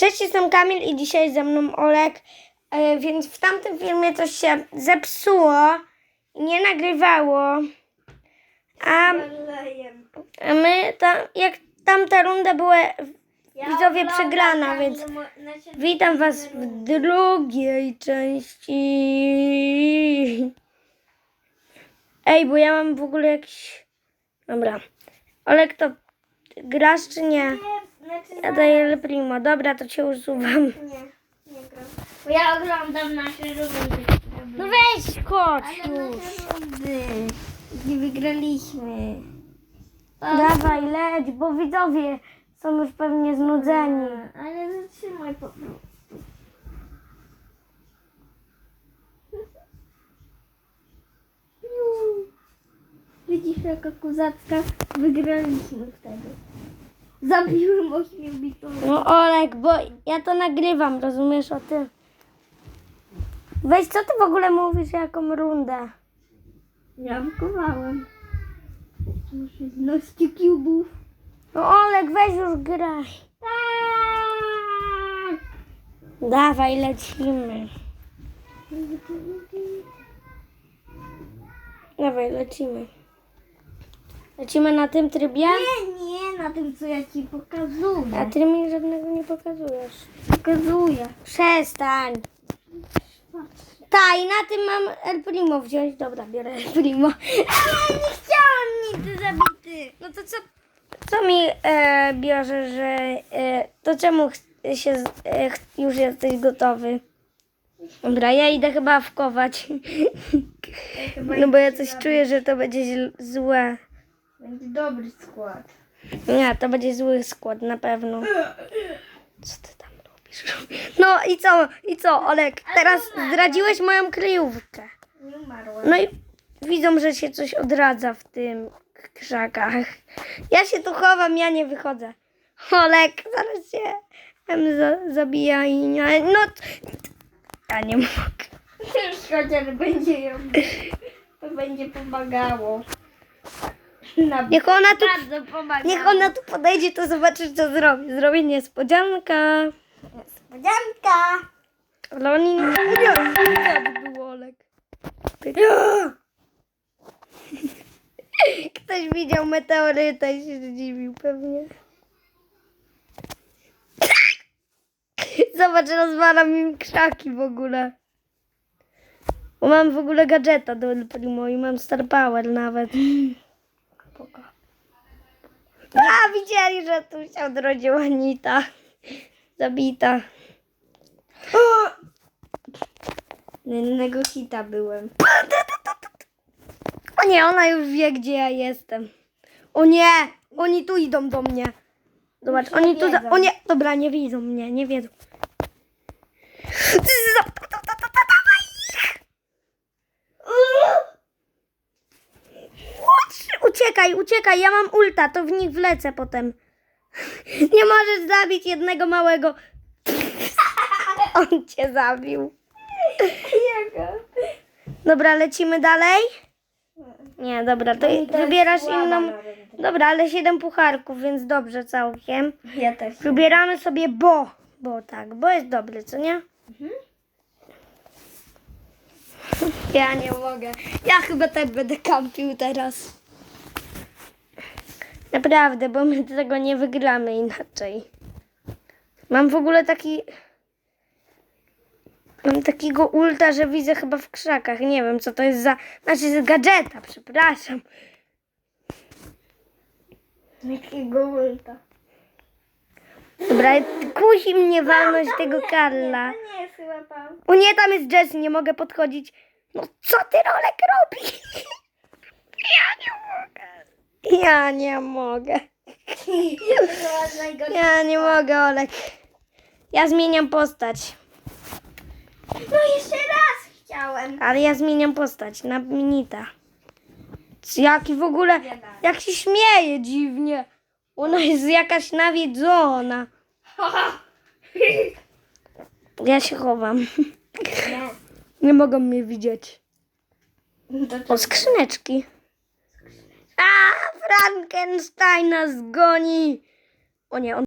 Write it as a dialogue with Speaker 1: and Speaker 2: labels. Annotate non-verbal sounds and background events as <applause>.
Speaker 1: Cześć, jestem Kamil i dzisiaj ze mną Olek. E, więc w tamtym filmie coś się zepsuło i nie nagrywało. A, a my tam, jak tamta runda była widzowie przegrana, więc witam was w drugiej części. Ej, bo ja mam w ogóle jakiś... Dobra. Olek, to grasz czy nie? Ja daję El Primo. Dobra, to cię usuwam.
Speaker 2: Nie, nie gram. Bo ja oglądam nasze rundy.
Speaker 1: No weź, chodź
Speaker 2: Ale
Speaker 1: już.
Speaker 2: Nie wygraliśmy.
Speaker 1: Dawaj, leć, bo widzowie są już pewnie znudzeni.
Speaker 2: Ale zatrzymaj po prostu. Widzisz jaka kozacka? Wygraliśmy wtedy. Zabiłem ośmiobitą.
Speaker 1: No Olek, bo ja to nagrywam, rozumiesz o tym? Weź, co ty w ogóle mówisz, jaką rundę?
Speaker 2: Ramkowałem. 16 kubów.
Speaker 1: No Olek, weź już graj.
Speaker 2: Tak!
Speaker 1: Dawaj, lecimy. Dawaj, lecimy. Lecimy na tym trybie?
Speaker 2: Nie, nie, na tym co ja ci
Speaker 1: A
Speaker 2: pokazuję.
Speaker 1: ty mi żadnego nie pokazujesz.
Speaker 2: Pokazuję.
Speaker 1: Przestań. Ta, i na tym mam El Primo wziąć. Dobra, biorę El Primo.
Speaker 2: Ale nie chciałam nigdy zabity.
Speaker 1: No to co, co mi e, bierze, że e, to czemu ch- się e, ch- już jesteś gotowy? Dobra, ja idę chyba wkować. No bo ja coś czuję, że to będzie złe.
Speaker 2: Będzie dobry skład.
Speaker 1: Nie, to będzie zły skład na pewno. Co ty tam robisz? No i co? I co, Olek? Teraz zdradziłeś moją kryjówkę.
Speaker 2: Nie umarłem.
Speaker 1: No i widzą, że się coś odradza w tym krzakach. Ja się tu chowam, ja nie wychodzę. Olek, zaraz się em, za, zabija i nie. No, ja nie mogę.
Speaker 2: Już chociaż będzie ją. To będzie pomagało.
Speaker 1: Niech ona tu,
Speaker 2: bardzo pomagało.
Speaker 1: niech ona tu podejdzie, to zobaczysz, co zrobi. Zrobi niespodzianka.
Speaker 2: Niespodzianka.
Speaker 1: Ale oni nie nie, tak był Olek. Ktoś widział meteoryta i się zdziwił pewnie. Zobacz, rozwalam im krzaki w ogóle. Bo mam w ogóle gadżeta do El Primo i mam Star Power nawet. A, widzieli, że tu się odrodziła Nita. Zabita.
Speaker 2: Na innego hita byłem.
Speaker 1: O nie, ona już wie, gdzie ja jestem. O nie, oni tu idą do mnie. Zobacz, oni tu. Za... O nie, dobra, nie widzą mnie, nie wiedzą. Uciekaj, uciekaj, ja mam ulta, to w nich wlecę potem. <laughs> Nie możesz zabić jednego małego. <laughs> On cię zabił.
Speaker 2: Jaka?
Speaker 1: Dobra, lecimy dalej. Nie, dobra, to wybierasz inną. Dobra, ale 7 pucharków, więc dobrze całkiem.
Speaker 2: Ja też.
Speaker 1: Wybieramy sobie bo. Bo tak, bo jest dobry, co nie? Ja nie mogę. Ja chyba tak będę kampił teraz. Naprawdę, bo my tego nie wygramy inaczej. Mam w ogóle taki. Mam takiego ulta, że widzę chyba w krzakach. Nie wiem, co to jest za. Znaczy z gadżeta, przepraszam.
Speaker 2: Jakiego ulta?
Speaker 1: Dobra, kusi mnie walność tego Karla.
Speaker 2: To nie jest chyba tam.
Speaker 1: O nie, tam jest Jess, nie mogę podchodzić. No co ty, Rolek, robisz? <laughs> Ja nie mogę. Ja nie mogę. Ja nie mogę, Olek. Ja zmieniam postać.
Speaker 2: No jeszcze raz chciałem.
Speaker 1: Ale ja zmieniam postać na Minita. Jaki w ogóle, jak się śmieje dziwnie. Ona jest jakaś nawiedzona. Ja się chowam.
Speaker 2: Nie.
Speaker 1: Nie mogą mnie widzieć.
Speaker 2: To
Speaker 1: O, skrzyneczki. A, Frankensteina zgoni. O nie, on